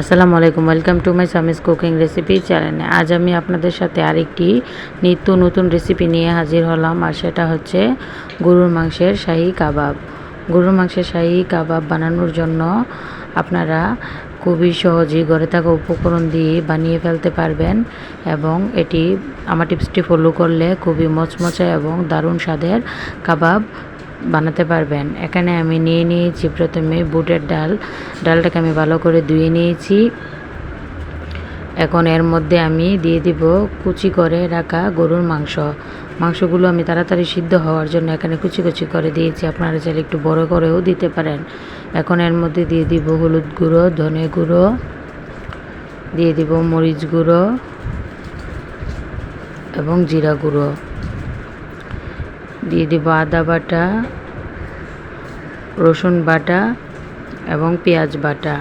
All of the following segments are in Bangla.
আসসালামু আলাইকুম welcome to my Sami's cooking recipe চ্যানেলে আজ আমি আপনাদের সাথে আরেকটি নিত্য নতুন রেসিপি নিয়ে হাজির হলাম, আর সেটা হচ্ছে গরুর মাংসের শাহি কাবাব। গরুর মাংসের শাহি কাবাব বানানোর জন্য আপনারা খুবই সহজেই ঘরে থাকা উপকরণ দিয়ে বানিয়ে ফেলতে পারবেন, এবং এটি আমার টিপসটি ফলো করলে খুবই মচমচা এবং দারুণ স্বাদের কাবাব বানাতে পারবেন। এখানে আমি নিয়ে নিয়েছি প্রথমে বুটের ডাল। ডালটাকে আমি ভালো করে ধুয়ে নিয়েছি। এখন এর মধ্যে আমি দিয়ে দিব কুচি করে রাখা গরুর মাংস। মাংসগুলো আমি তাড়াতাড়ি সিদ্ধ হওয়ার জন্য এখানে কুচি কুচি করে দিয়েছি। আপনারা চাইলে একটু বড় করেও দিতে পারেন। এখন এর মধ্যে দিয়ে দিব হলুদ গুঁড়ো, ধনে গুঁড়ো, দিয়ে দিব মরিচ গুঁড়ো এবং জিরা গুঁড়ো। দিয়ে দিব আদা বাটা, রসুন বাটা এবং পেঁয়াজ বাটা।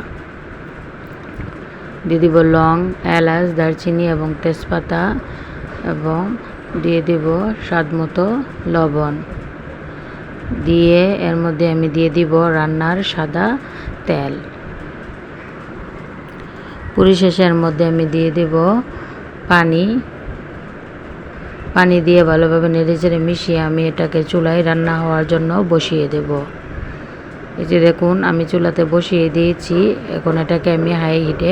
দিয়ে দিব লং, এলাচ, দারচিনি এবং তেজপাতা এবং দিয়ে দিব স্বাদ মতো লবণ। দিয়ে এর মধ্যে আমি দিয়ে দিব রান্নার সাদা তেল। পরিশেষের মধ্যে আমি দিয়ে দিব পানি পানি দিয়ে ভালোভাবে নেড়েচেড়ে মিশিয়ে আমি এটাকে চুলায় রান্না হওয়ার জন্য বসিয়ে দেব। এই যে দেখুন, আমি চুলাতে বসিয়ে দিয়েছি। এখন এটাকে আমি হাই হিটে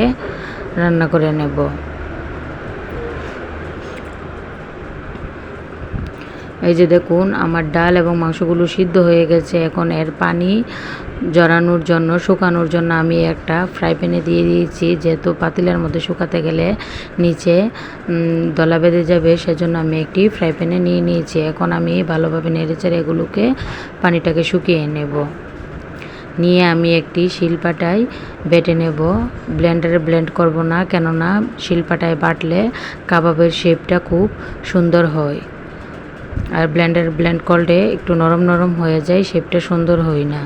রান্না করে নেব। এই যে দেখুন, আমার ডাল এবং মাংসগুলো সিদ্ধ হয়ে গেছে। এখন এর পানি জড়ানোর জন্য, শুকানোর জন্য আমি একটা ফ্রাই প্যানে দিয়ে দিয়েছি। যেহেতু পাতিলের মধ্যে শুকাতে গেলে নিচে দলা বেঁধে যাবে, সেজন্য আমি একটি ফ্রাই প্যানে নিয়ে নিয়েছি। এখন আমি ভালোভাবে নেড়েচেড়ে এগুলোকে পানিটাকে শুকিয়ে নেব। নিয়ে আমি একটি শিলপাটায় বেটে নেব। ব্লেন্ডারে ব্লেন্ড করব না, কেননা শিলপাটায় বাটলে কাবাবের শেপটা খুব সুন্দর হয়। আর ব্লেন্ডার ব্লেন্ড করলে একটু নরম নরম হয়ে যায় শেপটা সুন্দর হয় না।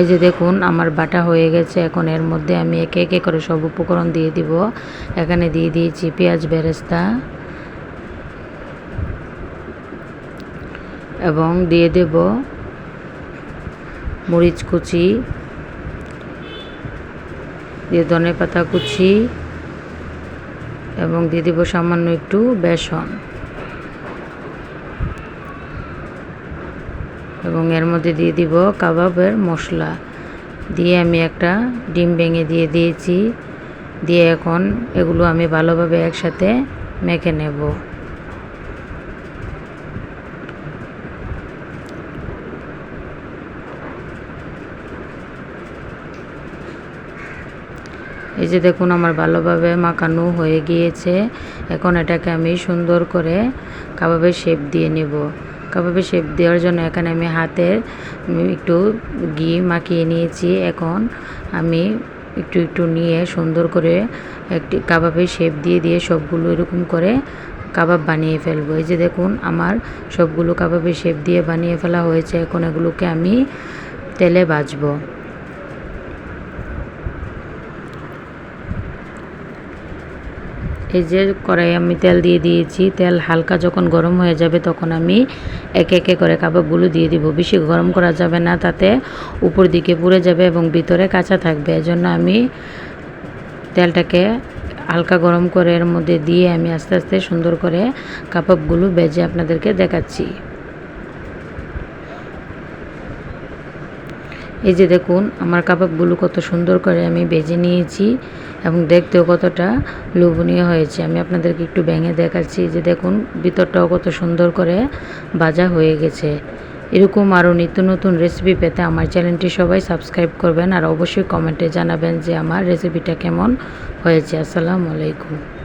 এই যে দেখুন, আমার বাটা হয়ে গেছে। এখন এর মধ্যে আমি একে একে করে সব উপকরণ দিয়ে দিব। এখানে দিয়ে দিয়েছি পেঁয়াজ বেরেস্তা এবং দিয়ে দেব মরিচ কুচি, দিয়ে ধনে পাতা কুচি এবং দিয়ে দিব সামান্য একটু বেসন। এবং এর মধ্যে দিয়ে দিব কাবাবের মশলা। দিয়ে আমি একটা ডিম ভেঙে দিয়ে দিয়েছি। দিয়ে এখন এগুলো আমি ভালোভাবে একসাথে মেখে নেব। এই যে দেখুন আমার ভালোভাবে মাখানো হয়ে গিয়েছে। এখন এটাকে আমি সুন্দর করে কাবাবের শেপ দিয়ে নেব। কাবাবে শেপ দেওয়ার জন্য এখানে আমি হাতে একটু ঘি মাখিয়ে নিয়েছি। এখন আমি একটু একটু নিয়ে সুন্দর করে একটি কাবাবের শেপ দিয়ে দিয়ে সবগুলো এরকম করে কাবাব বানিয়ে ফেলব। এই যে দেখুন, আমার সবগুলো কাবাবের শেপ দিয়ে বানিয়ে ফেলা হয়েছে। এখন এগুলোকে আমি তেলে ভাজবো। এই যে কড়াই আমি তেল দিয়ে দিয়েছি, তেল হালকা যখন গরম হয়ে যাবে তখন আমি একে একে করে কাবাবগুলো দিয়ে দিব। বেশি গরম করা যাবে না, তাতে উপর দিকে পুড়ে যাবে এবং ভিতরে কাঁচা থাকবে। এজন্য আমি তেলটাকে হালকা গরম করে এর মধ্যে দিয়ে আমি আস্তে আস্তে সুন্দর করে কাবাবগুলো বেজে আপনাদেরকে দেখাচ্ছি। এই যে দেখুন, আমার কাবাবগুলো কত সুন্দর করে আমি বেজে নিয়েছি এবং দেখতেও কতটা লোভনীয় হয়েছে। আমি আপনাদেরকে একটু ভেঙে দেখাচ্ছি যে দেখুন, ভিতরটাও কত সুন্দর করে ভাজা হয়ে গেছে। এরকম আরও নিত্য নতুন রেসিপি পেতে আমার চ্যানেলটি সবাই সাবস্ক্রাইব করবেন আর অবশ্যই কমেন্টে জানাবেন যে আমার রেসিপিটা কেমন হয়েছে। আসসালামু আলাইকুম।